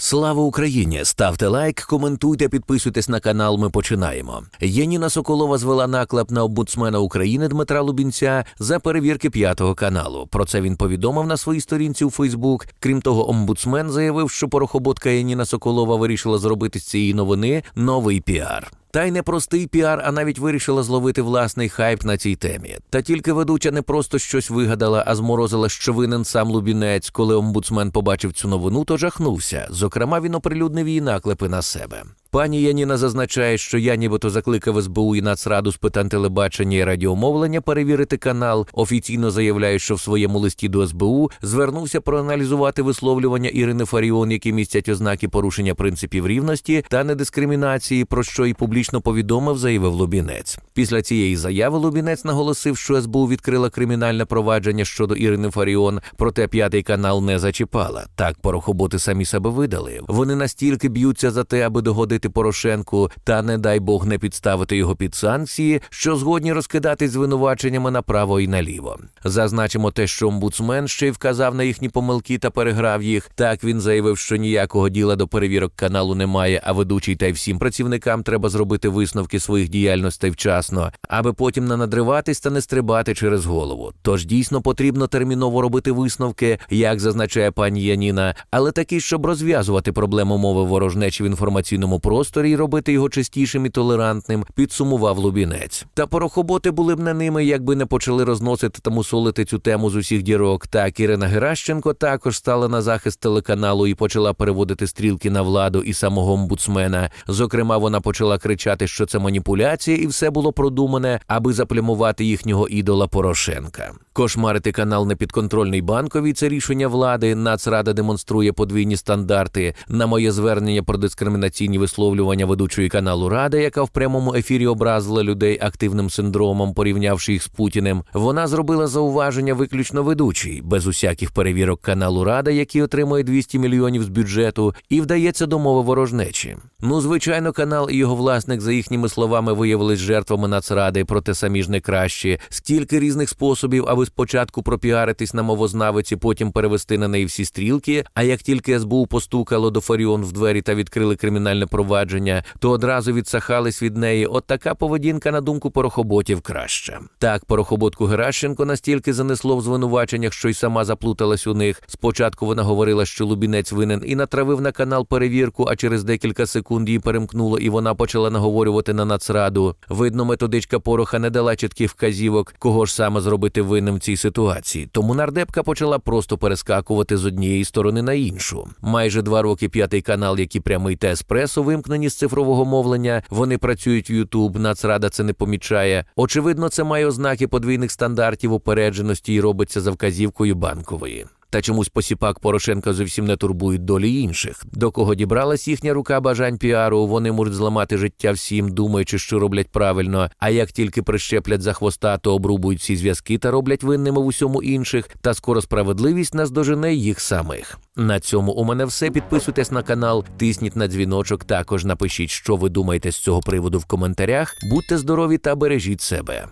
Слава Україні! Ставте лайк, коментуйте, підписуйтесь на канал. Ми починаємо. Яніна Соколова звела наклеп на омбудсмена України Дмитра Лубінця за перевірки п'ятого каналу. Про це він повідомив на своїй сторінці у Фейсбук. Крім того, омбудсмен заявив, що порохоботка Яніна Соколова вирішила зробити з цієї новини новий піар. Та й не простий піар, а навіть вирішила зловити власний хайп на цій темі. Та тільки ведуча не просто щось вигадала, а зморозила, що винен сам Лубінець. Коли омбудсмен побачив цю новину, то жахнувся. Зокрема, він оприлюднив її наклепи на себе. Пані Яніна зазначає, що я нібито закликав СБУ і Нацраду з питань телебачення і радіомовлення перевірити канал. Офіційно заявляє, що в своєму листі до СБУ звернувся проаналізувати висловлювання Ірини Фаріон, які містять ознаки порушення принципів рівності та недискримінації, про що і публічно повідомив, заявив Лубінець. Після цієї заяви Лубінець наголосив, що СБУ відкрила кримінальне провадження щодо Ірини Фаріон, проте п'ятий канал не зачіпала. Так порохоботи самі себе видали. Вони настільки б'ються за те, аби догодити Порошенку, та не дай Бог не підставити його під санкції, що згодні розкидати звинуваченнями направо і наліво. Зазначимо те, що омбудсмен ще й вказав на їхні помилки та переграв їх. Так він заявив, що ніякого діла до перевірок каналу немає, а ведучий та й всім працівникам треба зробити висновки своїх діяльностей вчасно, аби потім не надриватись та не стрибати через голову. Тож дійсно потрібно терміново робити висновки, як зазначає пані Яніна, але такі, щоб розв'язувати проблему мови ворожнечі в інформаційному просторі і робити його чистішим і толерантним, підсумував Лубінець. Та порохоботи були б не ними, якби не почали розносити та мусолити цю тему з усіх дірок. Так Ірина Геращенко також стала на захист телеканалу і почала переводити стрілки на владу і самого омбудсмена. Зокрема, вона почала кричати, що це маніпуляція, і все було продумане, аби заплямувати їхнього ідола Порошенка. Кошмарити канал непідконтрольний банковій це рішення влади. Нацрада демонструє подвійні стандарти. На моє звернення про дискримінаційні висловлювання ведучої каналу Рада, яка в прямому ефірі образила людей активним синдромом, порівнявши їх з Путіним. Вона зробила зауваження виключно ведучій, без усяких перевірок каналу Рада, який отримує 200 мільйонів з бюджету, і вдається до мови ворожнечі. Ну, звичайно, канал і його власник, за їхніми словами, виявились жертвами нацради, проте самі ж не кращі. Стільки різних способів, аби спочатку пропіаритись на мовознавиці, потім перевести на неї всі стрілки. А як тільки СБУ постукало до Фаріон в двері та відкрили кримінальне провадження, то одразу відсахались від неї. От така поведінка, на думку порохоботів, краща. Так, порохоботку Геращенко настільки занесло в звинуваченнях, що й сама заплуталась у них. Спочатку вона говорила, що Лубінець винен і натравив на канал перевірку, а через декілька секунд її перемкнуло, і вона почала наговорювати на нацраду. Видно, методичка пороха не дала чітких вказівок, кого ж саме зробити винним в цій ситуації. Тому нардепка почала просто перескакувати з однієї сторони на іншу. Майже два роки п'ятий канал, який прямий та еспресо, вимкнені з цифрового мовлення. Вони працюють в Ютуб. Нацрада це не помічає. Очевидно, це має ознаки подвійних стандартів упередженості і робиться за вказівкою банкової. Та чомусь посіпак Порошенка зовсім не турбують долі інших. До кого дібралась їхня рука бажань піару, вони можуть зламати життя всім, думаючи, що роблять правильно. А як тільки прищеплять за хвоста, то обрубують всі зв'язки та роблять винними в усьому інших. Та скоро справедливість наздожене їх самих. На цьому у мене все. Підписуйтесь на канал, тисніть на дзвіночок. Також напишіть, що ви думаєте з цього приводу в коментарях. Будьте здорові та бережіть себе.